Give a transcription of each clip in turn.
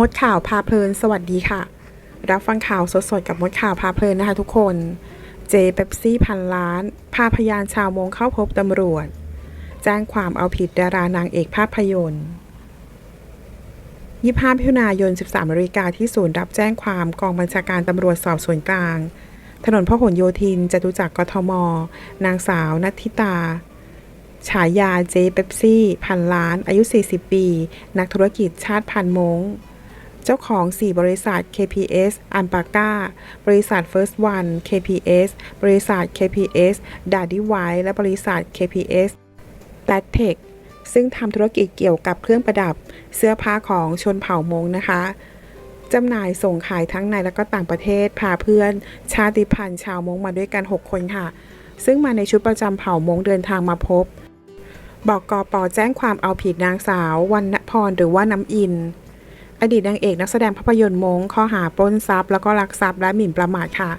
มดข่าวพาเพลิน สวัสดีค่ะ รับฟังข่าวสดๆ กับมดข่าวพาเพลินนะคะทุกคน เจเปปซี่พันล้าน พาพยานชาวมงเข้าพบตำรวจ แจ้งความเอาผิดดารานางเอกภาพยนตร์25มิถุนายน 13นาฬิกาที่ศูนย์รับแจ้งความกองบัญชาการตำรวจสอบสวนกลาง ถนนพหลโยธินจตุจักรกทม นางสาวนัทธิตาฉายาเจเปปซี่ พันล้าน อายุ 40 ปี นักธุรกิจชาติพันมง เจ้าของ 4 บริษัท KPS อันปาก้า บริษัท First One KPS บริษัท KPS d a d d y White และบริษัท KPS b a t t e c h ซึ่งทำธุรกิจเกี่ยวกับเครื่องประดับ เสื้อผ้าของชนเผ่ามงนะคะจำหน่ายส่งขายทั้งในและก็ต่างประเทศพาเพื่อน ชาติพันธุ์ชาวมงมาด้วยกัน 6 คนค่ะ ซึ่งมาในชุดประจำเผ่ามงเดินทางมาพบบอกกอปอแจ้งความเอาผิดนางสาววรรณพรหรือว่าน้ำอิน อดีตนางเอกนักแสดงภาพยนตร์มงข้อหาปล้นทรัพย์แล้วก็ลักทรัพย์และหมิ่นประมาทค่ะ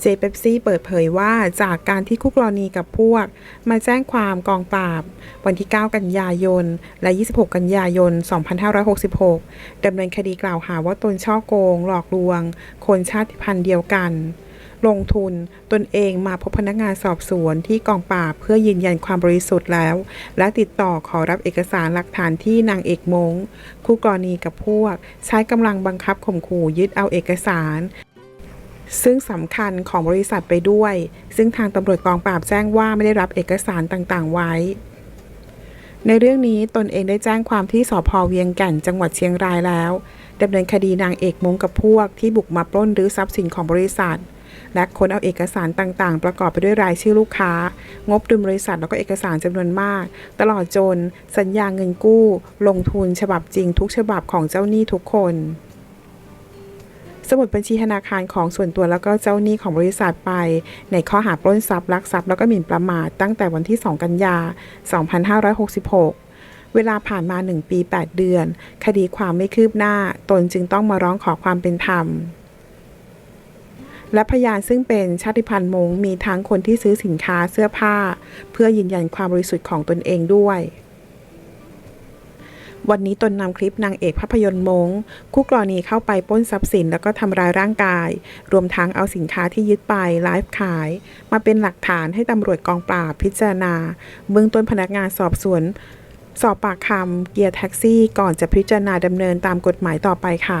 เจเปปซี่เปิดเผยว่าจากการที่คู่กรณีกับพวก มาแจ้งความกองปราบ วันที่ 9 กันยายน และ 26 กันยายน 2566 ดำเนินคดีกล่าวหาว่าตนช่อโกง หลอกลวง คนชาติพันธุ์เดียวกัน ลงทุนตนเองมาพบพนักงานสอบสวนที่กองปราบเพื่อยืนยันความบริสุทธิ์แล้ว และติดต่อขอรับเอกสารหลักฐานที่นางเอกมง คู่กรณีกับพวก ใช้กำลังบังคับข่มขู่ยึดเอาเอกสาร ซึ่งสำคัญของบริษัทไปด้วย ซึ่งทางตำรวจกองปราบแจ้งว่าไม่ได้รับเอกสารต่างๆ ไว้ในเรื่องนี้ตนเองได้แจ้งความที่สพเวียงแก่นจังหวัดเชียงรายแล้วดำเนินคดีนางเอกมงกับพวกที่บุกมาปล้นรื้อทรัพย์สินของบริษัท และค้นเอาเอกสารต่างๆ ประกอบไปด้วยรายชื่อลูกค้า งบดุลบริษัทแล้วก็เอกสารจำนวนมาก ตลอดจน สัญญาเงินกู้ ลงทุนฉบับจริงทุกฉบับของเจ้าหนี้ทุกคนสมุดบัญชีธนาคารของส่วนตัวแล้วก็เจ้าหนี้ของบริษัทไป ในข้อหาปล้นทรัพย์ลักทรัพย์แล้วก็หมิ่นประมาทตั้งแต่วันที่ 2 กันยา 2566 เวลาผ่านมา 1 ปี 8 เดือน คดีความไม่คืบหน้า ตนจึงต้องมาร้องขอความเป็นธรรม และพยานซึ่งเป็นชาติพันธุ์มงมีทั้งคนที่ซื้อสินค้าเสื้อผ้า เพื่อยืนยันความบริสุทธิ์ของตนเองด้วย วันนี้ตนนำคลิปนางเอกภาพยนตร์มงคู่กรณีเข้าไปป้นทรัพย์สินแล้วก็ทำร้ายร่างกาย รวมทั้งเอาสินค้าที่ยึดไปไลฟ์ขาย มาเป็นหลักฐานให้ตำรวจกองปราบพิจารณา เบื้องต้นพนักงานสอบสวน สอบปากคำเกียร์แท็กซี่ ก่อนจะพิจารณาดำเนินตามกฎหมายต่อไปค่ะ